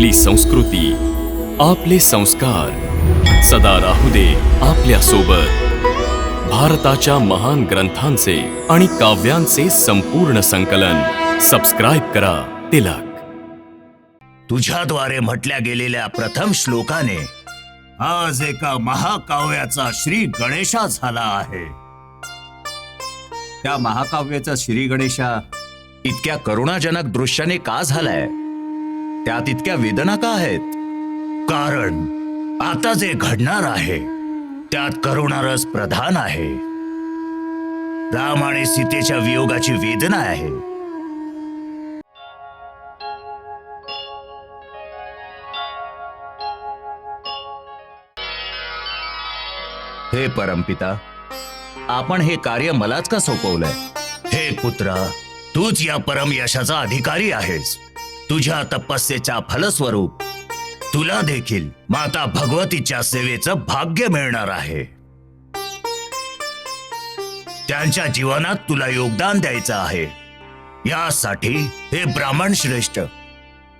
आपली संस्कृती आपले संस्कार. सदा राहू दे आपल्यासोबत भारताच्या महान ग्रंथांचे आणि काव्यांचे संपूर्ण संकलन. सबस्क्राईब करा तिलक. तुझ्याद्वारे म्हटल्या गेलेल्या प्रथम श्लोकाने आज एका महाकाव्याचा श्री गणेशा झाला आहे. त्या महाकाव्याचा श्री गणेशा इतक्या करुणाजनक दृश्याने का झालाय? त्यात इतक्या वेदना का आहेत? कारण आता जे घडणार आहे त्यात करुणारस प्रधान आहे. राम आणि सीतेच्या वियोगाची वेदना आहे. हे परमपिता आपण हे कार्य मलाच का सोपवलंय? हे पुत्रा तूच या परम यशाचा अधिकारी आहेस. तुझ्या तपस्येच्या फलस्वरूप तुला देखील माता भगवतीच्या सेवेचं भाग्य मिळणार आहे. त्यांच्या जीवनात तुला योगदान द्यायचं आहे. यासाठी हे ब्राह्मण श्रेष्ठ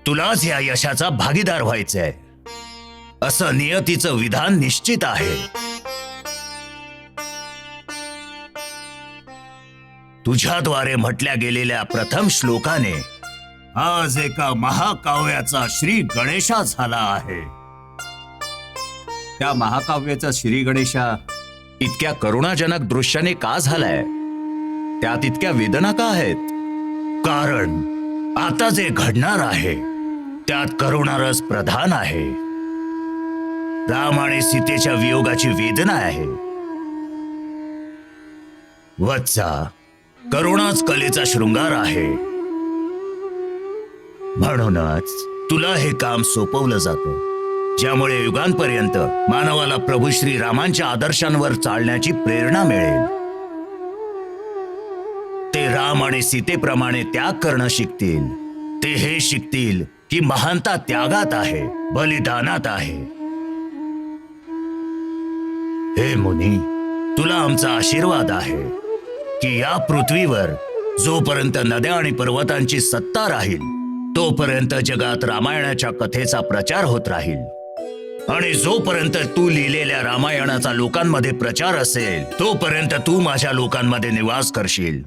तुलाच या यशाचा भागीदार व्हायचंय. असं नियतीचं विधान निश्चित आहे. तुझ्याद्वारे म्हटल्या गेलेल्या प्रथम श्लोकाने आज एका महाकाव्याचा श्री गणेशा झाला आहे. त्या महाकाव्याचा श्री गणेशा इतक्या करुणाजनक दृश्याने का झालाय? त्यात इतक्या वेदना का आहेत? कारण आता जे घडणार आहे त्यात करुणारस प्रधान आहे. राम आणि सीतेच्या वियोगाची वेदना आहे. वत्सा करुणाच कलेचा शृंगार आहे. म्हणूनच तुला हे काम सोपवलं जातं. ज्यामुळे युगांपर्यंत मानवाला प्रभू श्री रामांच्या आदर्शांवर चालण्याची प्रेरणा मिळेल. ते राम आणि सीतेप्रमाणे त्याग करणं शिकतील. ते हे शिकतील की महानता त्यागात आहे बलिदानात आहे. हे मुनी तुला आमचा आशीर्वाद आहे की या पृथ्वीवर जोपर्यंत नद्या आणि पर्वतांची सत्ता राहील तोपर्यंत जगात रामायणाच्या कथेचा प्रचार होत राहील. आणि जोपर्यंत तू लिहिलेल्या रामायणाचा लोकांमध्ये प्रचार असेल तोपर्यंत तू माझ्या लोकांमध्ये निवास करशील.